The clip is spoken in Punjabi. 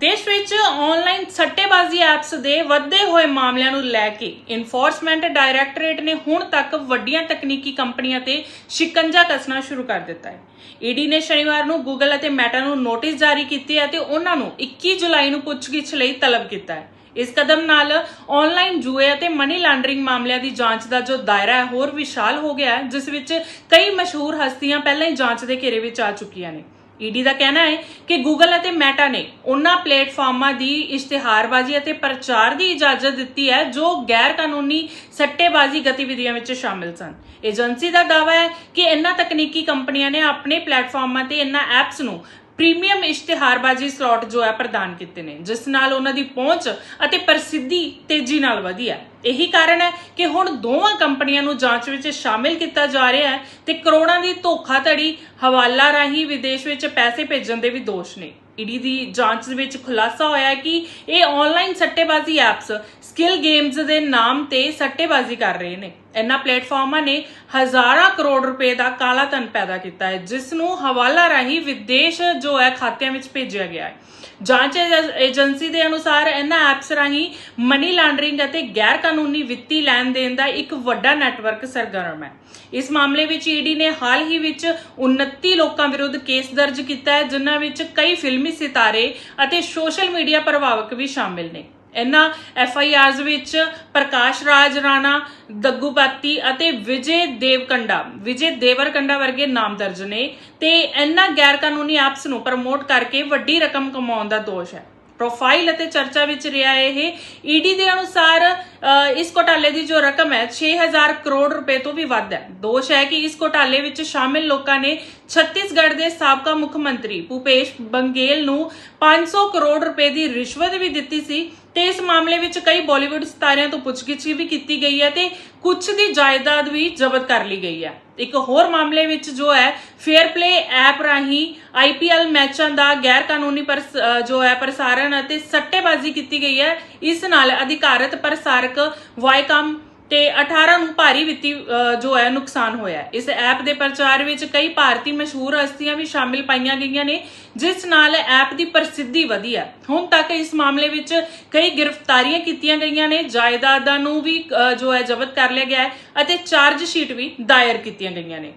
ਦੇਸ਼ ਵਿੱਚ ਆਨਲਾਈਨ ਸੱਟੇਬਾਜ਼ੀ ਐਪਸ ਦੇ ਵੱਧਦੇ ਹੋਏ ਮਾਮਲਿਆਂ ਨੂੰ ਲੈ ਕੇ ਇਨਫੋਰਸਮੈਂਟ ਡਾਇਰੈਕਟੋਰੇਟ ਨੇ ਹੁਣ ਤੱਕ ਵੱਡੀਆਂ ਤਕਨੀਕੀ ਕੰਪਨੀਆਂ ਤੇ ਸ਼ਿਕੰਜਾ ਕੱਸਣਾ ਸ਼ੁਰੂ ਕਰ ਦਿੱਤਾ ਹੈ। ਈਡੀ ਨੇ ਸ਼ਨੀਵਾਰ ਨੂੰ ਗੂਗਲ ਅਤੇ ਮੈਟਾ ਨੂੰ ਨੋਟਿਸ ਜਾਰੀ ਕੀਤੀ ਹੈ ਅਤੇ ਉਹਨਾਂ ਨੂੰ 21 ਜੁਲਾਈ ਨੂੰ ਪੁੱਛਗਿੱਛ ਲਈ ਤਲਬ ਕੀਤਾ ਹੈ। ਇਸ ਕਦਮ ਨਾਲ ਆਨਲਾਈਨ ਜੂਏ ਅਤੇ ਮਨੀ ਲਾਂਡਰਿੰਗ ਮਾਮਲਿਆਂ ਦੀ ਜਾਂਚ ਦਾ ਜੋ ਦਾਇਰਾ ਹੈ, ਹੋਰ ਵਿਸ਼ਾਲ ਹੋ ਗਿਆ ਹੈ, ਜਿਸ ਵਿੱਚ ਕਈ ਮਸ਼ਹੂਰ ਹਸਤੀਆਂ ਪਹਿਲਾਂ ਹੀ ਜਾਂਚ ਦੇ ਘੇਰੇ ਵਿੱਚ ਆ ਚੁੱਕੀਆਂ ਨੇ। ਈਡੀ ਦਾ ਕਹਿਣਾ ਹੈ ਕਿ ਗੂਗਲ ਅਤੇ ਮੈਟਾ ਨੇ ਉਹਨਾਂ ਪਲੇਟਫਾਰਮਾਂ ਦੀ ਇਸ਼ਤਿਹਾਰਬਾਜ਼ੀ ਅਤੇ ਪ੍ਰਚਾਰ ਦੀ ਇਜਾਜ਼ਤ ਦਿੱਤੀ ਹੈ ਜੋ ਗੈਰ ਕਾਨੂੰਨੀ ਸੱਟੇਬਾਜ਼ੀ ਗਤੀਵਿਧੀਆਂ ਵਿੱਚ ਸ਼ਾਮਿਲ ਸਨ। ਏਜੰਸੀ ਦਾ ਦਾਅਵਾ ਹੈ ਕਿ ਇਹਨਾਂ ਤਕਨੀਕੀ ਕੰਪਨੀਆਂ ਨੇ ਆਪਣੇ ਪਲੇਟਫਾਰਮਾਂ ਤੇ ਇਹਨਾਂ ਐਪਸ ਨੂੰ ਪ੍ਰੀਮੀਅਮ ਇਸ਼ਤਿਹਾਰਬਾਜ਼ੀ ਸਲਾਟ ਜੋ ਹੈ ਪ੍ਰਦਾਨ ਕੀਤੇ ਨੇ, ਜਿਸ ਨਾਲ ਉਹਨਾਂ ਦੀ ਪਹੁੰਚ ਅਤੇ ਪ੍ਰਸਿੱਧੀ ਤੇਜ਼ੀ ਨਾਲ ਵਧੀ ਹੈ। ਇਹੀ ਕਾਰਨ ਹੈ ਕਿ ਹੁਣ ਦੋਵਾਂ ਕੰਪਨੀਆਂ ਨੂੰ ਜਾਂਚ ਵਿੱਚ ਸ਼ਾਮਿਲ ਕੀਤਾ ਜਾ ਰਿਹਾ ਹੈ ਤੇ ਕਰੋੜਾਂ ਦੀ ਧੋਖਾਧੜੀ ਹਵਾਲਾ ਰਾਹੀਂ ਵਿਦੇਸ਼ ਵਿੱਚ ਪੈਸੇ ਭੇਜਣ ਦੇ ਵੀ ਦੋਸ਼ ਨੇ। ਈਡੀ ਦੀ ਜਾਂਚ ਵਿੱਚ ਖੁਲਾਸਾ ਹੋਇਆ ਕਿ ਇਹ ਆਨਲਾਈਨ ਸੱਟੇਬਾਜ਼ੀ ਐਪਸ ਸਕਿੱਲ ਗੇਮਸ ਦੇ ਨਾਮ ਤੇ ਸੱਟੇਬਾਜ਼ੀ ਕਰ ਰਹੇ ਨੇ। ਇਹਨਾਂ ਪਲੇਟਫਾਰਮਾਂ ਨੇ ਹਜ਼ਾਰਾਂ ਕਰੋੜ ਰੁਪਏ ਦਾ ਕਾਲਾ ਧਨ ਪੈਦਾ ਕੀਤਾ ਹੈ, ਜਿਸ ਨੂੰ ਹਵਾਲਾ ਰਾਹੀਂ ਵਿਦੇਸ਼ ਜੋ ਹੈ ਖਾਤਿਆਂ ਵਿੱਚ ਭੇਜਿਆ ਗਿਆ ਹੈ। ਜਾਂਚ ਏਜੰਸੀ ਦੇ ਅਨੁਸਾਰ ਇਹਨਾਂ ਐਪਸ ਰਾਹੀਂ ਮਨੀ ਲਾਂਡਰਿੰਗ ਅਤੇ ਗੈਰ ਕਾਨੂੰਨੀ ਵਿੱਤੀ ਲੈਣ ਦੇਣ ਦਾ ਇੱਕ ਵੱਡਾ ਨੈਟਵਰਕ ਸਰਗਰਮ ਹੈ। ਇਸ ਮਾਮਲੇ ਵਿੱਚ ਈਡੀ ਨੇ ਹਾਲ ਹੀ ਵਿੱਚ 29 ਲੋਕਾਂ ਵਿਰੁੱਧ ਕੇਸ ਦਰਜ ਕੀਤਾ ਹੈ, ਜਿਨ੍ਹਾਂ ਵਿੱਚ ਕਈ ਫਿਲਮੀ ਸਿਤਾਰੇ ਅਤੇ ਸੋਸ਼ਲ ਮੀਡੀਆ ਪ੍ਰਭਾਵਕ ਵੀ ਸ਼ਾਮਿਲ ਨੇ। ਇਹਨਾਂ ਐਫ ਆਈ ਆਰਜ਼ ਵਿੱਚ ਪ੍ਰਕਾਸ਼ ਰਾਜ ਰਾਣਾ ਦੱਗੂਪਾਤੀ ਅਤੇ ਵਿਜੇ ਦੇਵਕੰਡਾ, ਵਿਜੇ ਦੇਵਰਕੰਡਾ ਵਰਗੇ ਨਾਮ ਦਰਜ ਨੇ ਤੇ ਇਹਨਾਂ ਗੈਰ ਕਾਨੂੰਨੀ ਐਪਸ ਨੂੰ ਪ੍ਰਮੋਟ ਕਰਕੇ ਵੱਡੀ ਰਕਮ ਕਮਾਉਣ ਦਾ ਦੋਸ਼ ਹੈ। ਪ੍ਰੋਫਾਈਲ ਅਤੇ ਚਰਚਾ ਵਿੱਚ ਰਿਹਾ ਇਹ। ਈਡੀ ਦੇ ਅਨੁਸਾਰ ਇਸ ਘੋਟਾਲੇ ਦੀ ਜੋ ਰਕਮ ਹੈ 6000 ਕਰੋੜ ਰੁਪਏ ਤੋਂ ਵੀ ਵੱਧ ਹੈ। ਦੋਸ਼ ਹੈ ਕਿ ਇਸ ਘੋਟਾਲੇ ਵਿੱਚ ਸ਼ਾਮਿਲ ਲੋਕਾਂ ਨੇ ਛੱਤੀਸਗੜ੍ਹ ਦੇ ਸਾਬਕਾ ਮੁੱਖ ਮੰਤਰੀ ਭੂਪੇਸ਼ ਬੰਗੇਲ ਨੂੰ 500 ਕਰੋੜ ਰੁਪਏ ਦੀ ਰਿਸ਼ਵਤ ਵੀ ਦਿੱਤੀ ਸੀ ਤੇ ਇਸ ਮਾਮਲੇ ਵਿੱਚ ਕਈ ਬਾਲੀਵੁੱਡ ਸਿਤਾਰਿਆਂ ਤੋਂ ਪੁੱਛਗਿੱਛ ਵੀ ਕੀਤੀ ਗਈ ਹੈ ਤੇ ਕੁਝ ਦੀ ਜਾਇਦਾਦ ਵੀ ਜ਼ਬਤ ਕਰ ਲਈ ਗਈ ਹੈ। ਇੱਕ ਹੋਰ ਮਾਮਲੇ ਵਿੱਚ ਜੋ ਹੈ ਫੇਅਰ ਪਲੇ ਐਪ ਰਾਹੀਂ ਆਈਪੀਐਲ ਮੈਚਾਂ ਦਾ ਗੈਰ ਕਾਨੂੰਨੀ ਪ੍ਰਸ- ਜੋ ਹੈ ਪ੍ਰਸਾਰਣ ਅਤੇ ਸੱਟੇਬਾਜ਼ੀ ਕੀਤੀ ਗਈ ਹੈ। ਇਸ ਨਾਲ ਅਧਿਕਾਰਤ ਪ੍ਰਸਾਰਕ ਵਾਈਕਾਮ ਤੇ 18 ਨੂੰ ਭਾਰੀ ਵਿੱਤੀ ਜੋ ਹੈ ਨੁਕਸਾਨ ਹੋਇਆ ਇਸ ਐਪ ਦੇ ਪ੍ਰਚਾਰ ਵਿੱਚ ਕਈ ਭਾਰਤੀ ਮਸ਼ਹੂਰ ਹਸਤੀਆਂ ਵੀ ਸ਼ਾਮਿਲ ਪਾਈਆਂ ਗਈਆਂ ਨੇ, ਜਿਸ ਨਾਲ ਐਪ ਦੀ ਪ੍ਰਸਿੱਧੀ ਵਧੀ ਹੈ। ਹੁਣ ਤੱਕ ਇਸ ਮਾਮਲੇ ਵਿੱਚ ਕਈ ਗ੍ਰਿਫਤਾਰੀਆਂ ਕੀਤੀਆਂ ਗਈਆਂ ਨੇ। ਜਾਇਦਾਦਾਂ ਨੂੰ ਵੀ ਜੋ ਹੈ ਜ਼ਬਤ ਕਰ ਲਿਆ ਗਿਆ ਹੈ ਅਤੇ ਚਾਰਜ ਸ਼ੀਟ ਵੀ ਦਾਇਰ ਕੀਤੀਆਂ ਗਈਆਂ ਨੇ।